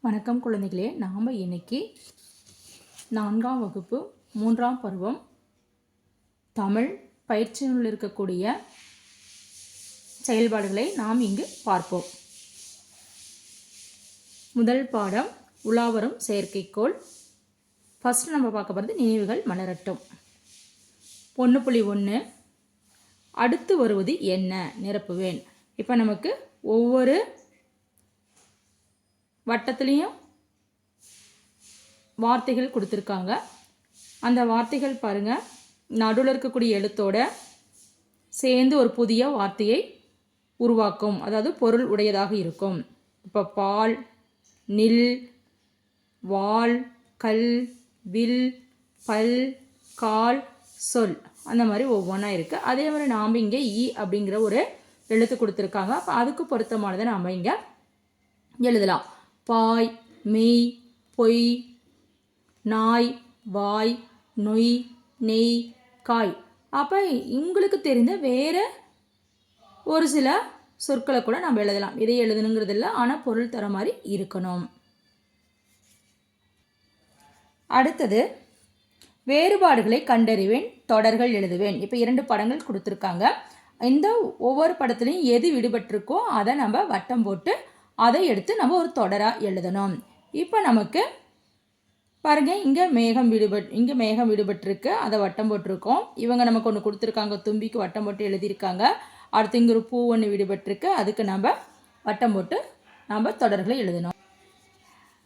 வணக்கம் குழந்தைகளே நாம் இன்னைக்கு நான்காம் வகுப்பு மூன்றாம் பருவம் தமிழ் பயிற்சி நூலில் இருக்கக்கூடிய செயல்பாடுகளை நாம் இங்கு பார்ப்போம். முதல் பாடம் உலாவரும் செயற்கைக்கோள். ஃபஸ்ட்டு நம்ம பார்க்க போகிறது நினைவுகள் மலரட்டும். ஒன்று புள்ளி ஒன்று அடுத்து வருவது என்ன? நிரப்புவேன். இப்போ நமக்கு ஒவ்வொரு வட்டத்துலேயும் வார்த்தைகள் கொடுத்துருக்காங்க. அந்த வார்த்தைகள் பாருங்கள் நடுவில் இருக்கக்கூடிய எழுத்தோட சேர்ந்து ஒரு புதிய வார்த்தையை உருவாக்கும். அதாவது பொருள் உடையதாக இருக்கும். இப்போ பால் நில் வாள் கல் வில் பல் கால் சொல் அந்த மாதிரி ஒவ்வொன்றா இருக்குது அதே மாதிரி நாம் இங்கே இ அப்படிங்கிற ஒரு எழுத்து கொடுத்துருக்காங்க. அப்போ அதுக்கு பொருத்தமானதை நாம் இங்கே எழுதலாம். பாய் மெய் பொய் நாய் வாய் நொய் நெய் காய். அப்போ உங்களுக்கு தெரிந்த வேறு ஒரு சில சொற்களை கூட நம்ம எழுதலாம். இதை எழுதணுங்கிறது இல்லை ஆனால் பொருள் தர மாதிரி இருக்கணும். அடுத்தது வேறுபாடுகளை கண்டறிவேன் தொடர்கள் எழுதுவேன். இப்போ இரண்டு படங்கள் கொடுத்துருக்காங்க. இந்த ஒவ்வொரு படத்துலையும் எது விடுபட்டிருக்கோ அதை நம்ம வட்டம் போட்டு அதை எடுத்து நம்ம ஒரு தொடராக எழுதணும். இப்போ நமக்கு பாருங்க இங்கே மேகம் விடுபட் இங்கே மேகம் விடுபட்டிருக்கு அதை வட்டம் போட்டிருக்கோம். இவங்க நமக்கு ஒன்று கொடுத்துருக்காங்க தும்பிக்கு வட்டம் போட்டு எழுதியிருக்காங்க. அடுத்து இங்கே ஒரு பூ ஒன்று விடுபட்டிருக்கு அதுக்கு நம்ம வட்டம் போட்டு நம்ம தொடர்களை எழுதணும்.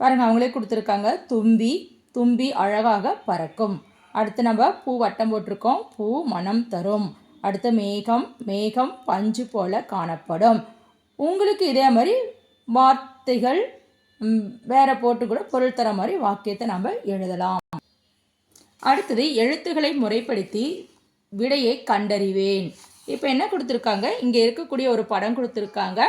பாருங்கள் அவங்களே கொடுத்துருக்காங்க தும்பி தும்பி அழகாக பறக்கும். அடுத்து நம்ம பூ வட்டம் போட்டிருக்கோம் பூ மனம் தரும். அடுத்து மேகம் மேகம் பஞ்சு போல காணப்படும். உங்களுக்கு இதே மாதிரி வார்த்தைகள் வேறு வேற போட்டு கூட பொருள் தர மாதிரி வாக்கியத்தை நம்ம எழுதலாம். அடுத்தது எழுத்துக்களை முறைப்படுத்தி விடையை கண்டறிவேன். இப்போ என்ன கொடுத்துருக்காங்க? இங்கே இருக்கக்கூடிய ஒரு படம் கொடுத்துருக்காங்க.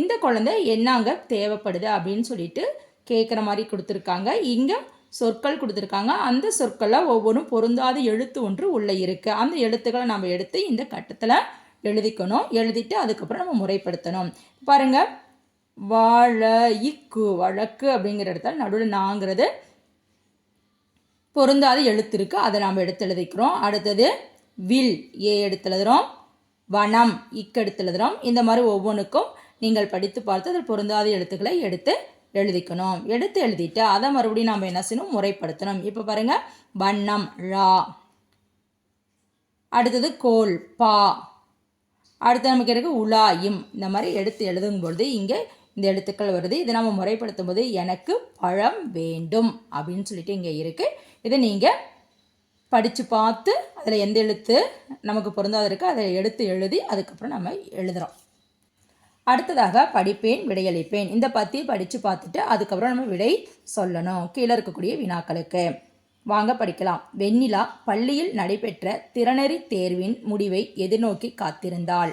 இந்த குழந்தை என்னங்க தேவைப்படுது அப்படின்னு சொல்லிட்டு கேட்குற மாதிரி கொடுத்துருக்காங்க. இங்கே சொற்கள் கொடுத்துருக்காங்க. அந்த சொற்களில் ஒவ்வொன்றும் பொருந்தாத எழுத்து ஒன்று உள்ளே இருக்குது அந்த எழுத்துக்களை நம்ம எடுத்து இந்த கட்டத்தில் எழுதிக்கணும். எழுதிட்டு அதுக்கப்புறம் நம்ம முறைப்படுத்தணும். பாருங்கள் வழக்கு வழக்கு அப்படிங்கிற இடத்துல நடுவில் நாங்கிறது பொருந்தாத எழுத்து இருக்குது அதை நாம் எடுத்து எழுதிக்கிறோம். அடுத்தது வில் ஏ எடுத்து எழுதுகிறோம் வனம் இக்கு எடுத்து எழுதுகிறோம் இந்த மாதிரி ஒவ்வொன்றுக்கும் நீங்கள் படித்து பார்த்து அதில் பொருந்தாத எழுத்துக்களை எடுத்து எழுதிக்கணும். எடுத்து எழுதிட்டு அதை மறுபடியும் நாம் என்ன செய்யணும்? முறைப்படுத்தணும். இப்போ பாருங்கள் வண்ணம் ழா அடுத்தது கோல் பா. அடுத்து நமக்கு இருக்கு உலாயும்? இந்த மாதிரி எடுத்து எழுதும் பொழுது இங்கே இந்த எழுத்துக்கள் வருது. இதை நம்ம முறைப்படுத்தும் போது எனக்கு பழம் வேண்டும் அப்படின்னு சொல்லிட்டு இங்கே இருக்குது இதை நீங்கள் படித்து பார்த்து அதில் எந்த எழுத்து நமக்கு பொருந்தாத இருக்கோ அதை எடுத்து எழுதி அதுக்கப்புறம் நம்ம எழுதுகிறோம் அடுத்ததாக படிப்பேன் விடையளிப்பேன். இந்த பத்தியை படித்து பார்த்துட்டு அதுக்கப்புறம் நம்ம விடை சொல்லணும். கீழே இருக்கக்கூடிய வினாக்களுக்கு. வாங்க படிக்கலாம். வெண்ணிலா பள்ளியில் நடைபெற்ற திறனறி தேர்வின் முடிவை எதிர்நோக்கி காத்திருந்தாள்.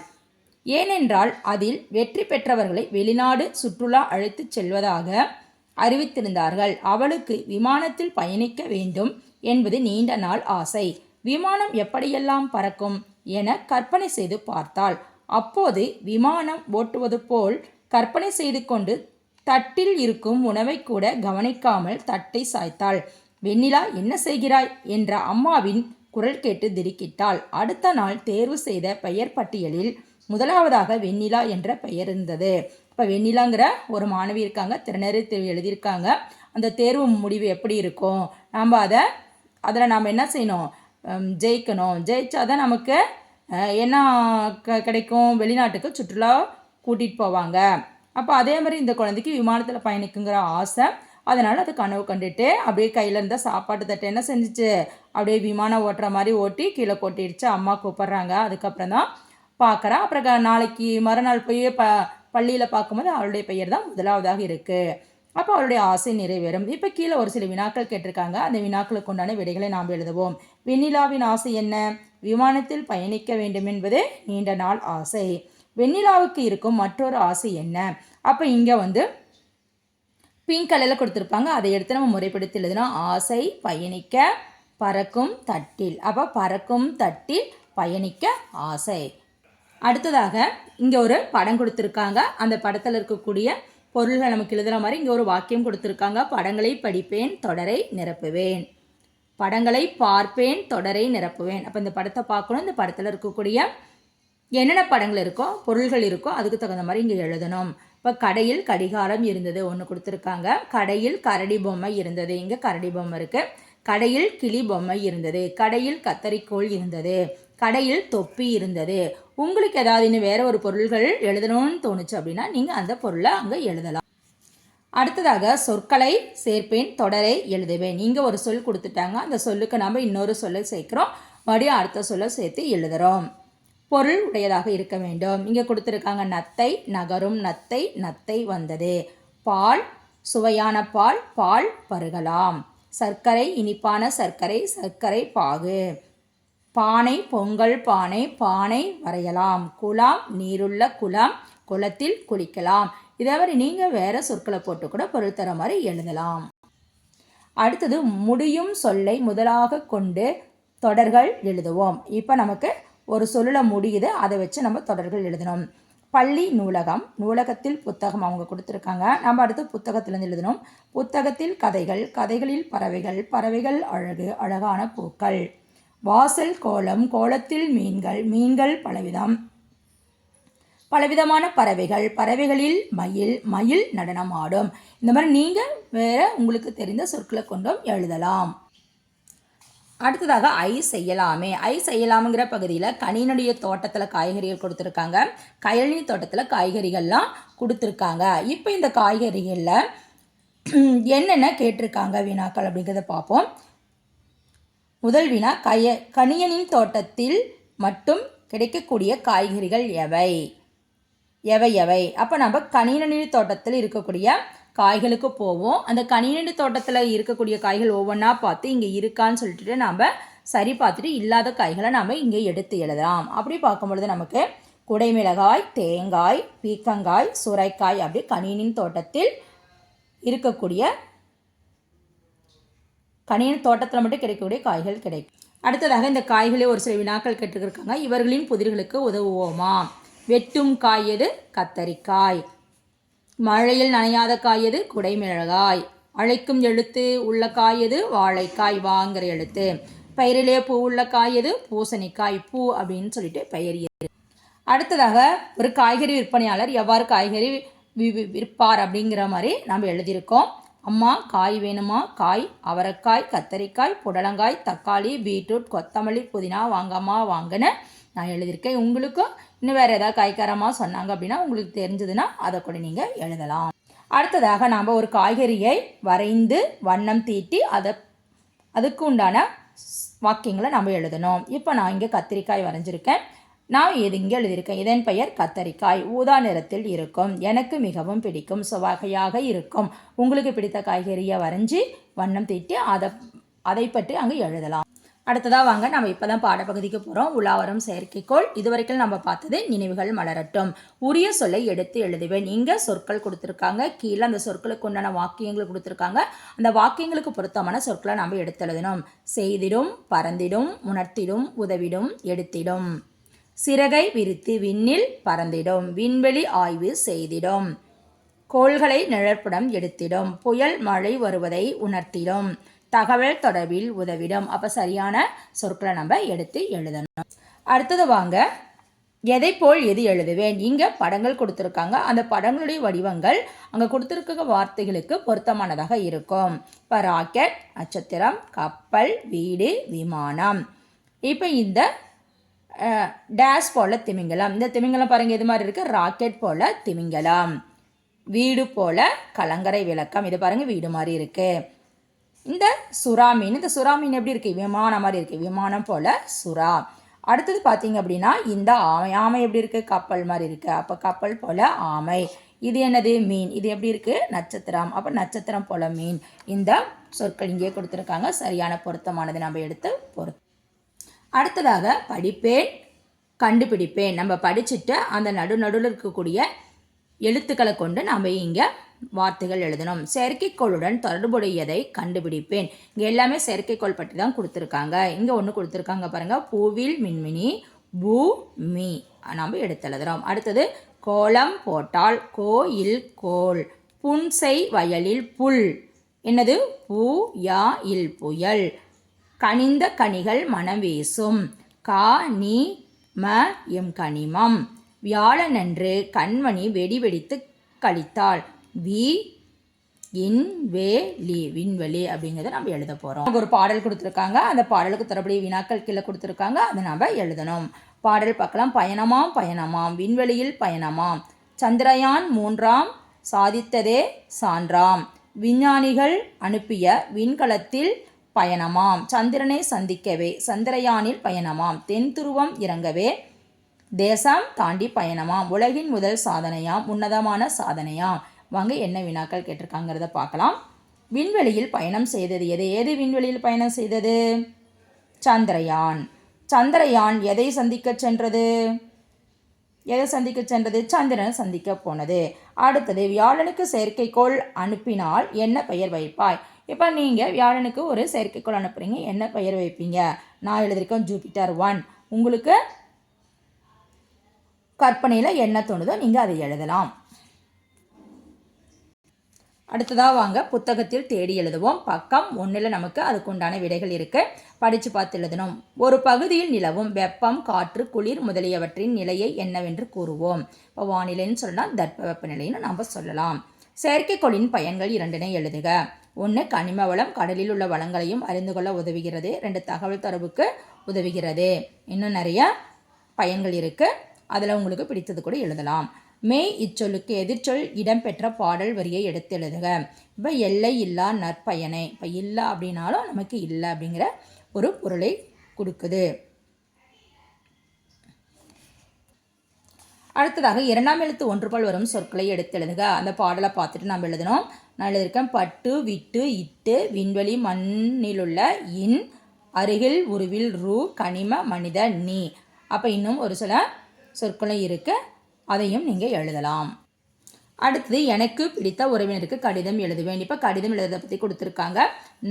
ஏனென்றால் அதில் வெற்றி பெற்றவர்களை வெளிநாடு சுற்றுலா அழைத்துச் செல்வதாக அறிவித்திருந்தார்கள். அவளுக்கு விமானத்தில் பயணிக்க வேண்டும் என்பது நீண்ட நாள் ஆசை. விமானம் எப்படியெல்லாம் பறக்கும் என கற்பனை செய்து பார்த்தாள். அப்போது விமானம் ஓட்டுவது போல் கற்பனை செய்து கொண்டு தட்டில் இருக்கும் உணவை கூட கவனிக்காமல் தட்டை சாய்த்தாள். வெண்ணிலா என்ன செய்கிறாய்? என்ற அம்மாவின் குரல் கேட்டு திடுக்கிட்டாள். அடுத்த நாள் தேர்வு செய்த பெயர் பட்டியலில் முதலாவதாக வெண்ணிலா என்ற பெயர் இருந்தது. இப்போ வெண்ணிலாங்கிற ஒரு மாணவி இருக்காங்க திறனறி தேர்வு எழுதியிருக்காங்க. அந்த தேர்வு முடிவு எப்படி இருக்கும்? நாம் அதை அதில் நாம் என்ன செய்யணும்? ஜெயிக்கணும். ஜெயிக்கணும் ஜெயிச்சாதான் நமக்கு என்ன க கிடைக்கும்? வெளிநாட்டுக்கு சுற்றுலா கூட்டிகிட்டு போவாங்க. அப்போ அதே மாதிரி இந்த குழந்தைக்கு விமானத்தில் பயணிக்குங்கிற ஆசை அதனால் அது கனவு கண்டுட்டு அப்படியே கையில் இருந்த சாப்பாட்டு தட்டை என்ன செஞ்சுச்சு? அப்படியே விமானம் ஓட்டுற மாதிரி ஓட்டி கீழே கொட்டிடுச்சு. அம்மா கூப்பிட்றாங்க. அதுக்கப்புறம் தான் பார்க்குறா. அப்புறம் க- நாளைக்கு மறுநாள் போய் ப பள்ளியில் பார்க்கும்போது அவளுடைய பெயர் தான் முதலாவதாக இருக்குது அப்போ அவளுடைய ஆசை நிறைவேறும். இப்போ கீழே ஒரு சில வினாக்கள் கேட்டிருக்காங்க. அந்த வினாக்களுக்கு உண்டான விடைகளை நாம் எழுதுவோம். வெண்ணிலாவின் ஆசை என்ன? விமானத்தில் பயணிக்க வேண்டும் என்பது நீண்ட நாள் ஆசை. வெண்ணிலாவுக்கு இருக்கும் மற்றொரு ஆசை என்ன? அப்போ இங்கே வந்து பிங்க் கலரில் கொடுத்துருப்பாங்க. அதை எடுத்து நம்ம முறைப்படுத்தி எழுதுனா ஆசை பயணிக்க பறக்கும் தட்டில். அப்போ பறக்கும் தட்டில் பயணிக்க ஆசை. அடுத்ததாக இங்கே ஒரு படம் கொடுத்துருக்காங்க. அந்த படத்தில் இருக்கக்கூடிய பொருள்கள் நமக்கு எழுதுகிற மாதிரி இங்கே ஒரு வாக்கியம் கொடுத்துருக்காங்க. படங்களை படிப்பேன் தொடரை நிரப்புவேன். படங்களை பார்ப்பேன் தொடரை நிரப்புவேன். அப்போ இந்த படத்தை பார்க்கணும். இந்த படத்தில் இருக்கக்கூடிய என்னென்ன படங்கள் இருக்கோ பொருள்கள் இருக்கோ அதுக்கு தகுந்த மாதிரி இங்கே எழுதணும். இப்போ கடையில் கடிகாரம் இருந்தது ஒன்று கொடுத்துருக்காங்க. கடையில் கரடி பொம்மை இருந்தது. இங்கே கரடி பொம்மை இருக்குது கடையில் கிளி பொம்மை இருந்தது. கடையில் கத்தரிக்கோள் இருந்தது. கடையில் தொப்பி இருந்தது. உங்களுக்கு ஏதாவது இன்னும் வேறு ஒரு பொருள்கள் எழுதணும்னு தோணுச்சு அப்படின்னா நீங்கள் அந்த பொருளை அங்கே எழுதலாம். அடுத்ததாக சொற்களை சேர்ப்பேன் தொடரை எழுதுவேன். நீங்கள் ஒரு சொல் கொடுத்துட்டாங்க அந்த சொல்லுக்கு நம்ம இன்னொரு சொல்லை சேர்க்குறோம். மறுபடியும் அடுத்த சொல்லை சேர்த்து எழுதுகிறோம் பொருள் உடையதாக இருக்க வேண்டும். இங்கே கொடுத்துருக்காங்க நத்தை நகரும் நத்தை நத்தை வந்தது. பால் சுவையான பால் பால் பருகலாம். சர்க்கரை இனிப்பான சர்க்கரை சர்க்கரை பாகு. பானை பொங்கல் பானை பானை வரையலாம். குளம் நீருள்ள குளம் குளத்தில் குளிக்கலாம். இதே மாதிரி நீங்கள் வேறு சொற்களை போட்டு கூட பொருள் தர மாதிரி எழுதலாம். அடுத்தது முடியும் சொல்லை முதலாக கொண்டு தொடர்கள் எழுதுவோம். இப்போ நமக்கு ஒரு சொல்லில் முடியுது அதை வச்சு நம்ம தொடர்கள் எழுதணும். பள்ளி நூலகம் நூலகத்தில் புத்தகம் அவங்க கொடுத்துருக்காங்க. நம்ம அடுத்து புத்தகத்திலேருந்து எழுதணும். புத்தகத்தில் கதைகள் கதைகளில் பறவைகள் பறவைகள் அழகு அழகான பூக்கள். வாசல் கோலம் கோலத்தில் மீன்கள் மீன்கள் பலவிதம். பலவிதமான பறவைகள் பறவைகளில் மயில் மயில் நடனம் ஆடும். இந்த மாதிரி நீங்கள் வேறு உங்களுக்கு தெரிந்த சொற்களை கொண்டும் எழுதலாம். அடுத்ததாக ஐ செய்யலாமே. ஐ செய்யலாமுங்கிற பகுதியில் கனியினுடைய தோட்டத்தில் காய்கறிகள் கொடுத்துருக்காங்க. கயலி தோட்டத்தில் காய்கறிகள்லாம் கொடுத்துருக்காங்க. இப்போ இந்த காய்கறிகளில் என்னென்ன கேட்டிருக்காங்க வினாக்கள் அப்படிங்கிறத பார்ப்போம். முதல் வினா கய கணியனின் தோட்டத்தில் மட்டும் கிடைக்கக்கூடிய காய்கறிகள் எவை? எவை எவை? அப்போ நம்ம கனிநீர் தோட்டத்தில் இருக்கக்கூடிய காய்களுக்கு போவோம். அந்த கனிநீர் தோட்டத்தில் இருக்கக்கூடிய காய்கள் ஒவ்வொன்றா பார்த்து இங்கே இருக்கான்னு சொல்லிட்டு நாம் சரி பார்த்துட்டு இல்லாத காய்களை நாம் இங்கே எடுத்து எழுதலாம். அப்படி பார்க்கும்பொழுது நமக்கு குடைமிளகாய் தேங்காய் பீக்கங்காய் சுரைக்காய் அப்படி கனினின் தோட்டத்தில் இருக்கக்கூடிய கனியின் தோட்டத்தில் மட்டும் கிடைக்கக்கூடிய காய்கள் கிடைக்கும். அடுத்ததாக இந்த காய்களே ஒரு சில வினாக்கள் கேட்டுருக்காங்க. இவர்களின் புதிர்களுக்கு உதவுவோமா? வெட்டும் காய் எது? கத்தரிக்காய். மழையில் நனையாத காய் எது? குடைமிளகாய். அழைக்கும் எழுத்து உள்ள காய் எது? வாழைக்காய் வாங்குற எழுத்து. பயிரிலே பூ உள்ள காய் எது? பூசணிக்காய் பூ அப்படின்னு சொல்லிட்டு பெயர் அடுத்ததாக ஒரு காய்கறி விற்பனையாளர் எவ்வாறு காய்கறி விற்பார் அப்படிங்கிற மாதிரி நம்ம எழுதியிருக்கோம். அம்மா காய் வேணுமா? காய் அவரைக்காய் கத்தரிக்காய் புடலங்காய் தக்காளி பீட்ரூட் கொத்தமல்லி புதினா வாங்கம்மா வாங்கின. நான் எழுதியிருக்கேன் உங்களுக்கும் இன்னும் வேறு ஏதாவது காய்கரமாக சொன்னாங்க அப்படின்னா உங்களுக்கு தெரிஞ்சதுன்னா அதை கூட நீங்கள் எழுதலாம். அடுத்ததாக நாம் ஒரு காய்கறியை வரைந்து வண்ணம் தீட்டி அதை அதுக்கு உண்டான வாக்கியங்களை நம்ம எழுதணும். இப்போ நான் இங்கே கத்திரிக்காய் வரைஞ்சிருக்கேன். நான் இது இங்கே எழுதியிருக்கேன்? இதன் பெயர் கத்தரிக்காய். ஊதா நிறத்தில் இருக்கும். எனக்கு மிகவும் பிடிக்கும். சுவகையாக இருக்கும். உங்களுக்கு பிடித்த காய்கறியை வரைஞ்சி வண்ணம் தீட்டி அதை அதை பற்றி அங்கே எழுதலாம். அடுத்ததாக வாங்க நம்ம இப்போ தான் பாடப்பகுதிக்கு போகிறோம் உலாவரம் செயற்கைக்கோள். இதுவரைக்கும் நம்ம பார்த்தது நினைவுகள் மலரட்டும். உரிய சொல்லை எடுத்து எழுதுவேன். இங்கே சொற்கள் கொடுத்துருக்காங்க. கீழே அந்த சொற்களுக்கு உண்டான வாக்கியங்கள் கொடுத்துருக்காங்க. அந்த வாக்கியங்களுக்கு பொருத்தமான சொற்களை நம்ம எடுத்து எழுதணும். செய்திடும் பறந்திடும் உணர்த்திடும் உதவிடும் எடுத்திடும். சிறகை விரித்து விண்ணில் பறந்திடும். விண்வெளி ஆய்வு செய்திடும். கோள்களை நிழற்படம் எடுத்திடும். புயல் மழை வருவதை உணர்த்திடும். தகவல் தொடர்பில் உதவிடும். அப்போ சரியான சொற்களை நம்ம எடுத்து எழுதணும். அடுத்தது வாங்க எதை போல் எது எழுதுவேன்? இங்கே படங்கள் கொடுத்துருக்காங்க. அந்த படங்களுடைய வடிவங்கள் அங்கே கொடுத்துருக்க வார்த்தைகளுக்கு பொருத்தமானதாக இருக்கும். இப்போ ராக்கெட் நட்சத்திரம் கப்பல் வீடு விமானம். இப்போ இந்த டேஷ் போல திமிங்கலம். இந்த திமிங்கலம் பாருங்கள் எது மாதிரி இருக்குது ராக்கெட் போல திமிங்கலம். வீடு போல கலங்கரை விளக்கம். இது பாருங்கள் வீடு மாதிரி இருக்குது இந்த சுறா மீன் இந்த சுறா மீன் எப்படி இருக்குது விமானம் மாதிரி இருக்குது விமானம் போல் சுறா. அடுத்தது பார்த்தீங்க அப்படின்னா இந்த ஆமை. ஆமை எப்படி இருக்குது கப்பல் மாதிரி இருக்குது அப்போ கப்பல் போல் ஆமை. இது என்னது? மீன். இது எப்படி இருக்குது நட்சத்திரம். அப்போ நட்சத்திரம் போல் மீன். இந்த சொற்கள் இங்கே கொடுத்துருக்காங்க. சரியான பொருத்தமானது நம்ம எடுத்து பொருத்தம் அடுத்ததாக படிப்பேன் கண்டுபிடிப்பேன். நம்ம படிச்சுட்டு அந்த நடு நடுவில் இருக்கக்கூடிய எழுத்துக்களை கொண்டு நம்ம இங்கே வார்த்தைகள் எழுதணும். செயற்கைக்கோளுடன் தொடர்புடையதை கண்டுபிடிப்பேன். இங்கே எல்லாமே செயற்கைக்கோள் பற்றி தான் கொடுத்துருக்காங்க. இங்கே ஒன்று கொடுத்துருக்காங்க பாருங்கள் பூவில் மின்மினி பூ மீ. நாம் எடுத்து எழுதுகிறோம் அடுத்தது கோலம் போட்டால் கோயில் கோல் புன்செய் வயலில் புல். என்னது? பூ யா இல் புயல். கனிந்த கனிகள் மனம் வீசும் கா நீ ம எம் கனிமம். வியாழனன்று கண்மணி வெடி வெடித்து கழித்தாள். வி இன் வே லி விண்வெளி அப்படிங்கிறத நம்ம எழுத போகிறோம் ஒரு பாடல் கொடுத்துருக்காங்க. அந்த பாடலுக்கு தரப்படி வினாக்கள் கீழே கொடுத்துருக்காங்க. அதை நம்ம எழுதணும். பாடல் பார்க்கலாம். பயணமாம் பயணமாம். விண்வெளியில் பயணமாம். சந்திரயான் மூன்றாம் சாதித்ததே சான்றாம். விஞ்ஞானிகள் அனுப்பிய விண்கலத்தில் பயணமாம். சந்திரனை சந்திக்கவே. சந்திரயானில் பயணமாம். தென் துருவம் இறங்கவே. தேசம் தாண்டி பயணமாம். உலகின் முதல் சாதனையாம். உன்னதமான சாதனையாம். வாங்க என்ன வினாக்கள் கேட்டிருக்காங்கிறத பார்க்கலாம். விண்வெளியில் பயணம் செய்தது எது? ஏது விண்வெளியில் பயணம் செய்தது? சந்திரயான். சந்திரயான் எதை சந்திக்க சென்றது? எதை சந்திக்க சென்றது? சந்திரன் சந்திக்க போனது. அடுத்தது வியாழனுக்கு செயற்கைக்கோள் அனுப்பினால் என்ன பெயர் வைப்பாய்? இப்போ நீங்கள் வியாழனுக்கு ஒரு செயற்கைக்கோள் அனுப்புறீங்க. என்ன பெயர் வைப்பீங்க? நான் எழுதியிருக்கேன் ஜூபிட்டர் ஒன் உங்களுக்கு கற்பனையில் என்ன தோணுதோ நீங்கள் அதை எழுதலாம். அடுத்ததாக வாங்க புத்தகத்தில் தேடி எழுதுவோம். பக்கம் ஒன்றில் நமக்கு அதுக்குண்டான விடைகள் இருக்குது படித்து பார்த்து எழுதணும். ஒரு பகுதியில் நிலவும் வெப்பம் காற்று குளிர் முதலியவற்றின் நிலையை என்னவென்று கூறுவோம். இப்போ வானிலைன்னு சொன்னால் தட்ப வெப்பநிலைன்னு நம்ம சொல்லலாம். செயற்கைக்கோளின் பயன்கள் இரண்டினை எழுதுக. ஒன்று கனிம வளம் கடலில் உள்ள வளங்களையும் அறிந்து கொள்ள உதவுகிறது. ரெண்டு தகவல் தொடர்புக்கு உதவுகிறது. இன்னும் நிறைய பயன்கள் இருக்குது அதில் உங்களுக்கு பிடித்தது கூட எழுதலாம். மெய் இச்சொல்லுக்கு எதிர்ச்சொல் இடம்பெற்ற பாடல் வரியை எடுத்து எழுதுக. இப்போ எல்லை இல்லா நற்பயனை. இப்போ இல்லை அப்படின்னாலும் நமக்கு இல்லை அப்படிங்கிற ஒரு பொருளை கொடுக்குது. அடுத்ததாக இரண்டாம் எழுத்து ஒன்றுபால் வரும் சொற்களை எடுத்து எழுதுக. அந்த பாடலை பார்த்துட்டு நாம் எழுதணும். நான் எழுதியிருக்கேன் பட்டு விட்டு இட்டு விண்வெளி மண்ணிலுள்ள இன் அருகில் உருவில் ரூ கனிம மனித நீ. அப்போ இன்னும் ஒரு சில சொற்களும் இருக்குது அதையும் நீங்கள் எழுதலாம். அடுத்தது எனக்கு பிடித்த உறவினருக்கு கடிதம் எழுதுவேன். இப்போ கடிதம் எழுதுறதை பற்றி கொடுத்துருக்காங்க.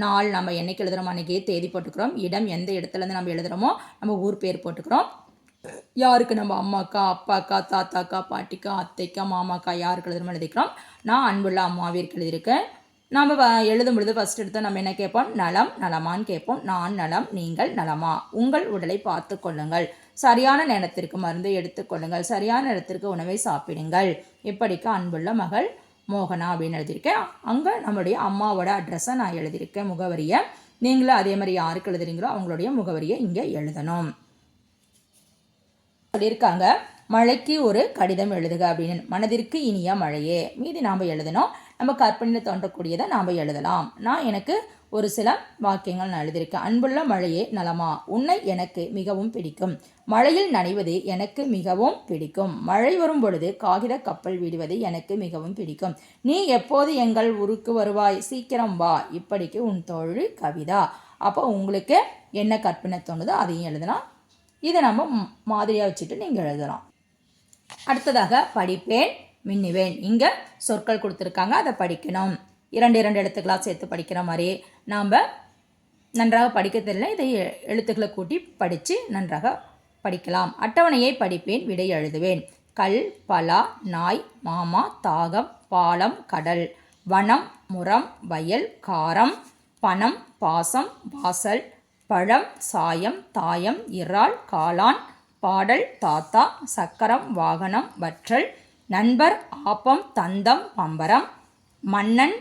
நாள் நம்ம என்னைக்கு எழுதுகிறோம் அன்றைக்கி தேதி போட்டுக்கிறோம். இடம் எந்த இடத்துலேருந்து நம்ம எழுதுகிறோமோ நம்ம ஊர் பேர் போட்டுக்கிறோம். யாருக்கு நம்ம அம்மாக்கா அப்பாக்கா தாத்தாக்கா பாட்டிக்கா அத்தைக்கா மாமாக்கா யாருக்கு எழுதுமோ எழுதிக்கிறோம் நான் அன்புள்ள அம்மாவிற்கு எழுதியிருக்கேன். நாம் எழுதும் பொழுது ஃபஸ்ட் எடுத்து நம்ம என்ன கேட்போம்? நலம் நலமான்னு கேட்போம். நான் நலம் நீங்கள் நலமா? உங்கள் உடலை பார்த்து கொள்ளுங்கள். சரியான நேரத்திற்கு மருந்து எடுத்துக்கொள்ளுங்கள் சரியான நேரத்திற்கு உணவை சாப்பிடுங்கள். இப்படிக்கு அன்புள்ள மகள் மோகனா அப்படின்னு எழுதியிருக்கேன். அங்கே நம்மளுடைய அம்மாவோட அட்ரஸை நான் எழுதியிருக்கேன் முகவரியை. நீங்களும் அதே மாதிரி யாருக்கு எழுதுறீங்களோ அவங்களுடைய முகவரியை இங்கே எழுதணும். சொல்லியிருக்காங்க. மழைக்கு ஒரு கடிதம் எழுதுக அப்படின்னு. மனதிற்கு இனிய மழையே. மீதி நாம் எழுதணும். நம்ம கற்பனையில் தோன்றக்கூடியதை நாம் எழுதலாம். நான் எனக்கு ஒரு சில வாக்கியங்கள் நான் எழுதியிருக்கேன். அன்புள்ள மழையே நலமா. உன்னை எனக்கு மிகவும் பிடிக்கும். மழையில் நனைவது எனக்கு மிகவும் பிடிக்கும். மழை வரும் பொழுது காகித கப்பல் விடுவது எனக்கு மிகவும் பிடிக்கும். நீ எப்போது எங்கள் ஊருக்கு வருவாய்? சீக்கிரம் வா. இப்படிக்கு உன் தோழி கவிதா. அப்போ உங்களுக்கு என்ன கற்பனை தோணுதோ அதையும் எழுதலாம். இதை நம்ம மாதிரியாக வச்சுட்டு நீங்கள் எழுதலாம். அடுத்ததாக படிப்பேன் மின்னுவேன். இங்கே சொற்கள் கொடுத்துருக்காங்க அதை படிக்கணும். இரண்டு இரண்டு எழுத்துக்களாக சேர்த்து படிக்கிற மாதிரி. நாம் நன்றாக படிக்க தெரியல இதை எழுத்துக்களை கூட்டி படித்து நன்றாக படிக்கலாம். அட்டவணையை படிப்பேன் விடை எழுதுவேன். கல் பலா நாய் மாமா தாகம் பாலம் கடல். வனம் முரம் வயல் காரம் பணம் பாசம் வாசல். பழம் சாயம் தாயம் இறால் காளான் பாடல் தாத்தா சக்கரம் வாகனம் வற்றல் நண்பர் ஆப்பம் தந்தம் பம்பரம் மன்னன்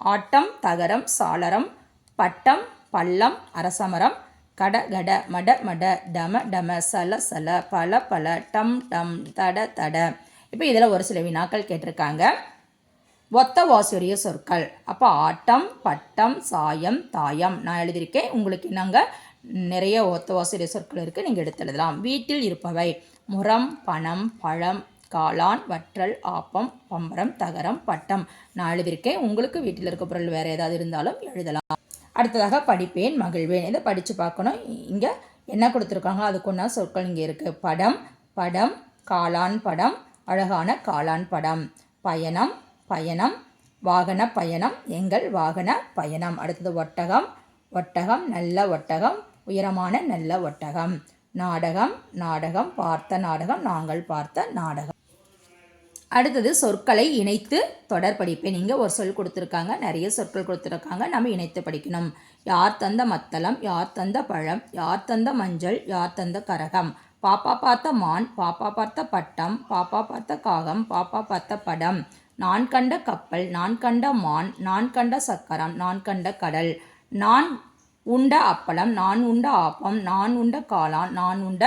ஆட்டம் தகரம் சாளரம் பட்டம் பள்ளம் அரசமரம் கட கட மட மட டம டம சல சல பல பல டம் டம் தட தட. இப்போ இதில் ஒரு சில வினாக்கள் கேட்டிருக்காங்க. ஒத்த வாசுரிய சொற்கள். அப்போ ஆட்டம் பட்டம் சாயம் தாயம். நான் எழுதியிருக்கேன். உங்களுக்கு என்னங்க? நிறைய ஒத்த வாசுரிய சொற்கள் இருக்குது நீங்கள் எடுத்து எழுதலாம். வீட்டில் இருப்பவை. முரம் பணம் பழம் காளான் வற்றல் ஆப்பம் பம்பரம் தகரம் பட்டம். நான் எழுதியிருக்கேன். உங்களுக்கு வீட்டில் இருக்க பொருள் வேறு ஏதாவது இருந்தாலும் எழுதலாம். அடுத்ததாக படிப்பேன் மகிழ்வேன். இதை படித்து பார்க்கணும். இங்கே என்ன கொடுத்துருக்காங்க? அதுக்குன்னா சொற்கள் இங்கே இருக்குது படம் படம் காளான் படம் அழகான காளான் படம். பயணம் பயணம் வாகன பயணம் எங்கள் வாகன பயணம். அடுத்தது ஒட்டகம் ஒட்டகம் நல்ல ஒட்டகம் உயரமான நல்ல ஒட்டகம். நாடகம் நாடகம் பார்த்த நாடகம் நாங்கள் பார்த்த நாடகம். அடுத்தது சொற்களை இணைத்து தொடர் படிப்பேன். இங்கே ஒரு சொல் கொடுத்துருக்காங்க நிறைய சொற்கள் கொடுத்துருக்காங்க நம்ம இணைத்து படிக்கணும். யார் தந்த மத்தளம் யார் தந்த பழம் யார் தந்த மஞ்சள் யார் தந்த கரகம்? பாப்பா பார்த்த மான் பாப்பா பார்த்த பட்டம் பாப்பா பார்த்த காகம் பாப்பா பார்த்த படம். நான் கண்ட கப்பல் நான் கண்ட மான் நான் கண்ட சக்கரம் நான் கண்ட கடல் நான் உண்ட அப்பளம் நான் உண்ட ஆப்பம் நான் உண்ட காளான் நான் உண்ட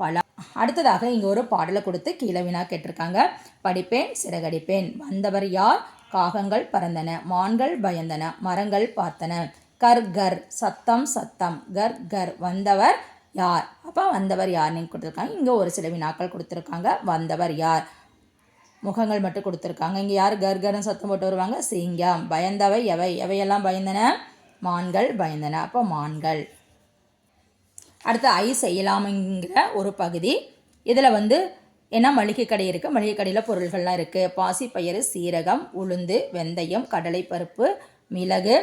பழம். அடுத்ததாக இங்கே ஒரு பாடலை கொடுத்து கீழே வினா கேட்டிருக்காங்க. படிப்பேன் சிறகடிப்பேன். வந்தவர் யார்? காகங்கள் பறந்தன மான்கள் பயந்தன மரங்கள் பார்த்தன. கர் கர் சத்தம் சத்தம். கர் கர் வந்தவர் யார்? அப்போ வந்தவர் யார்னு கொடுத்துருக்காங்க இங்கே ஒரு சில வினாக்கள் கொடுத்துருக்காங்க. வந்தவர் யார்? முகங்கள் மட்டும் கொடுத்துருக்காங்க. இங்கே யார் கர்கர்னு சத்தம் போட்டு வருவாங்க? சிங்கம். பயந்தவை எவை? எவையெல்லாம் பயந்தன? மான்கள் பயந்தன. அப்போ மான்கள். அடுத்து ஐ செய்யலாமுங்கிற ஒரு பகுதி. இதில் வந்து ஏன்னா மளிகை கடை இருக்குது மளிகை கடையில் பொருள்கள்லாம் இருக்குது பாசிப்பயிறு சீரகம் உளுந்து வெந்தயம் கடலைப்பருப்பு மிளகு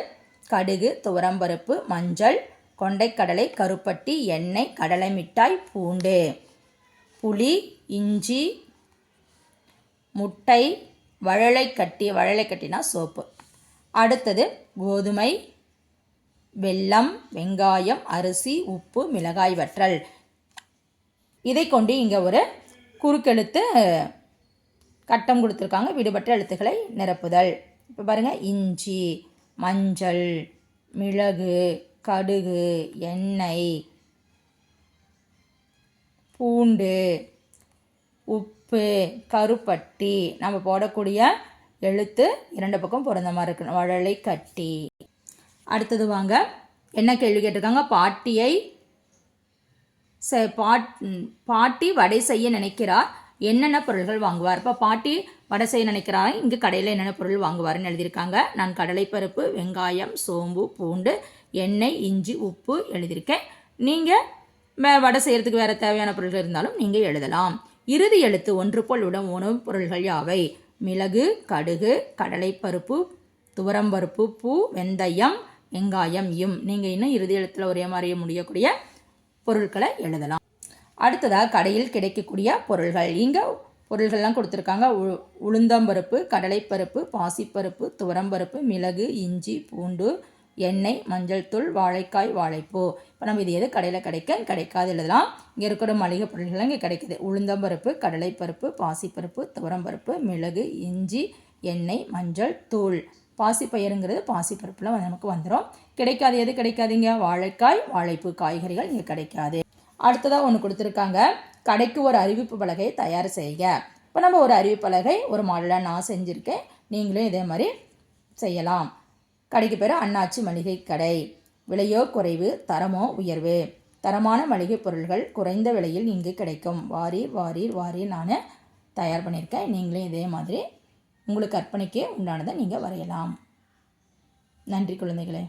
கடுகு துவரம்பருப்பு மஞ்சள் கொண்டைக்கடலை கருப்பட்டி எண்ணெய் கடலை மிட்டாய் பூண்டு. புளி இஞ்சி முட்டை வழலை கட்டி வழலை கட்டினா சோப்பு. அடுத்தது கோதுமை வெல்லம் வெங்காயம் அரிசி உப்பு மிளகாய் வற்றல். இதை கொண்டு இங்கே ஒரு குறுக்கெழுத்து கட்டம் கொடுத்துருக்காங்க. விடுபட்ட எழுத்துக்களை நிரப்புதல். இப்போ பாருங்கள் இஞ்சி மஞ்சள் மிளகு கடுகு எண்ணெய் பூண்டு உப்பு கருப்பட்டி நம்ம போடக்கூடிய எழுத்து இரண்டு பக்கம் பிறந்த மாதிரி இருக்கணும். வழலை கட்டி. அடுத்தது வாங்க என்ன கேள்வி கேட்டிருக்காங்க? பாட்டியை ச பாட் பாட்டி வடை செய்ய நினைக்கிறார். என்னென்ன பொருள்கள் வாங்குவார்? இப்போ பாட்டி வடை செய்ய நினைக்கிறார்? இங்கே கடையில் என்னென்ன பொருள் வாங்குவார்னு எழுதியிருக்காங்க. நான் கடலைப்பருப்பு வெங்காயம் சோம்பு பூண்டு எண்ணெய் இஞ்சி உப்பு எழுதியிருக்கேன். நீங்கள் வடை செய்கிறதுக்கு வேறு தேவையான பொருள்கள் இருந்தாலும் நீங்கள் எழுதலாம். இறுதி எழுத்து ஒன்று போல் உடன் உணவுப் பொருள்கள் யாவை? மிளகு கடுகு கடலைப்பருப்பு துவரம்பருப்பு பூ வெந்தயம் வெங்காயம் இம். நீங்கள் இன்னும் இறுதி எழுத்தில் ஒரே மாதிரியே முடியக்கூடிய பொருட்களை எழுதலாம். அடுத்ததாக கடையில் கிடைக்கக்கூடிய பொருள்கள். இங்கே பொருள்கள்லாம் கொடுத்துருக்காங்க. உ உளுந்தம்பருப்பு கடலைப்பருப்பு பாசிப்பருப்பு துவரம்பருப்பு மிளகு இஞ்சி பூண்டு எண்ணெய் மஞ்சள் தூள் வாழைக்காய் வாழைப்பூ. இப்போ நம்ம இது எது கடையில் கிடைக்க? கிடைக்காது எழுதலாம் இங்கே இருக்கிற மளிகை பொருள்கள் இங்கே கிடைக்குது. உளுந்தம்பருப்பு கடலைப்பருப்பு பாசிப்பருப்பு துவரம்பருப்பு மிளகு இஞ்சி எண்ணெய் மஞ்சள் தூள். பாசிப்பயிறுங்கிறது பாசிப்பருப்பில் நமக்கு வந்துடும் கிடைக்காது. எது கிடைக்காதுங்க? வாழைக்காய் வாழைப்பூ காய்கறிகள் இங்கே கிடைக்காது. அடுத்ததாக ஒன்று கொடுத்துருக்காங்க. கடைக்கு ஒரு அறிவிப்பு பலகையை தயார் செய்க. இப்போ நம்ம ஒரு அறிவிப்பு பலகை ஒரு மாடலாக நான் செஞ்சுருக்கேன். நீங்களும் இதே மாதிரி செய்யலாம். கடைக்கு பேர் அண்ணாச்சி மளிகை கடை. விலையோ குறைவு தரமோ உயர்வு. தரமான மளிகை பொருள்கள் குறைந்த விலையில் இங்கு கிடைக்கும். வாரி வாரி வாரி நான் தயார் பண்ணியிருக்கேன். நீங்களே இதே மாதிரி உங்களுக்கு கற்பனைக்கே உண்டானதை நீங்கள் வரையலாம். நன்றி குழந்தைகளே.